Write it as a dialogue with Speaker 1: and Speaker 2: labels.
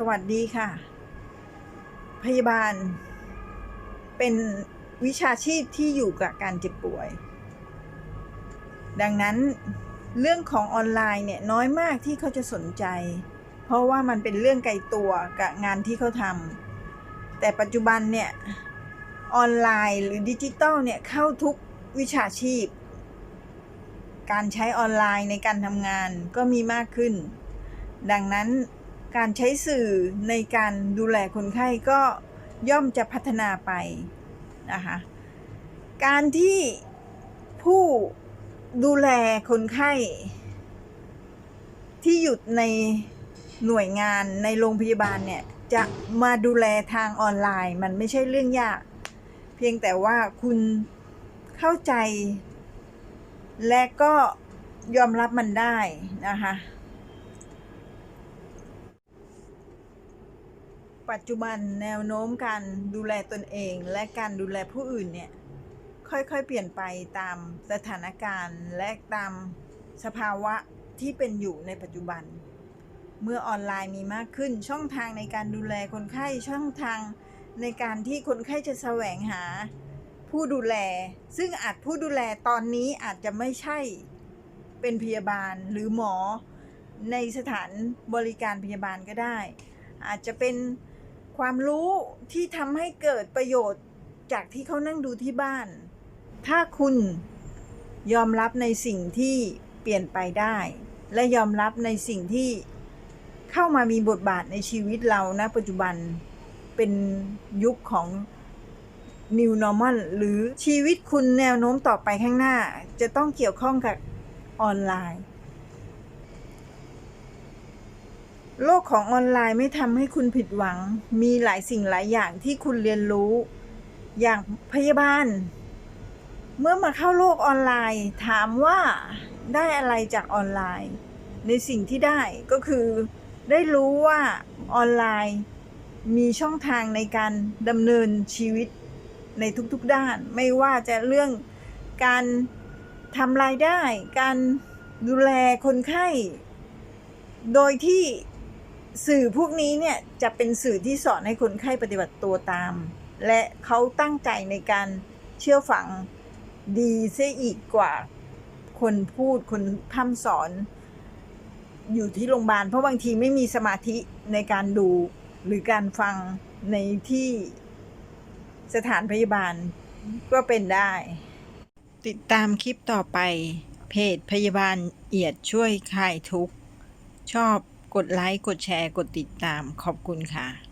Speaker 1: สวัสดีค่ะ พยาบาล เป็นวิชาชีพที่อยู่กับการเจ็บป่วย ดังนั้นเรื่องของออนไลน์เนี่ยน้อยมากที่เขาจะสนใจ เพราะว่ามันเป็นเรื่องไกลตัวกับงานที่เขาทำแต่ปัจจุบันเนี่ยออนไลน์หรือดิจิตอลเนี่ยเข้าทุกวิชาชีพ การใช้ออนไลน์ในการทำงานก็มีมากขึ้น ดังนั้น การใช้สื่อในการดูแลคนไข้ก็ย่อมจะพัฒนาไปนะคะการที่ผู้ดูแลคนไข้ ที่อยู่ในหน่วยงานในโรงพยาบาลเนี่ยจะมาดูแลทางออนไลน์ มันไม่ใช่เรื่องยาก เพียงแต่ว่าคุณเข้าใจ และก็ยอมรับมันได้นะคะ ปัจจุบันแนวโน้มการดูแลตนเอง และการดูแลผู้อื่นเนี่ยค่อยๆ เปลี่ยนไปตามสถานการณ์และตามสภาวะที่เป็นอยู่ในปัจจุบัน เมื่อออนไลน์มีมากขึ้นช่องทางในการดูแลคนไข้ช่องทางในการที่คนไข้จะแสวงหาผู้ดูแล ซึ่งอาจผู้ดูแลตอนนี้อาจจะไม่ใช่เป็นพยาบาลหรือหมอในสถานบริการพยาบาลก็ได้ อาจจะเป็น ความรู้ที่ทำให้เกิดประโยชน์จากที่เขานั่งดูที่บ้าน ถ้าคุณยอมรับในสิ่งที่เปลี่ยนไปได้ และยอมรับในสิ่งที่เข้ามามีบทบาทในชีวิตเราณปัจจุบันเป็นยุคของ New Normal หรือชีวิตคุณแนวโน้มต่อไปข้างหน้า จะต้องเกี่ยวข้องกับออนไลน์ โลกของออนไลน์ไม่ทำให้คุณผิดหวัง มีหลายสิ่งหลายอย่างที่คุณเรียนรู้ อย่างพยาบาล เมื่อมาเข้าโลกออนไลน์ ถามว่าได้อะไรจากออนไลน์ ในสิ่งที่ได้ก็คือได้รู้ว่าออนไลน์ มีช่องทางในการดำเนินชีวิตในทุกๆด้าน ไม่ว่าจะเรื่องการทำรายได้ การดูแลคนไข้ โดยที่ สื่อพวกนี้เนี่ยจะเป็นสื่อที่สอนให้คนไข้ปฏิบัติตัวตาม และเขาตั้งใจในการเชื่อฟังดีเสียอีกกว่าคนพูดคนพร่ำสอน อยู่ที่โรงพยาบาลเพราะบางทีไม่มีสมาธิในการดูหรือการฟังในที่สถานพยาบาลก็เป็นได้ ติดตามคลิปต่อไป เพจพยาบาลเอียดช่วยคลายทุกข์ ชอบ กดไลค์ กดแชร์ กดติดตาม ขอบคุณค่ะ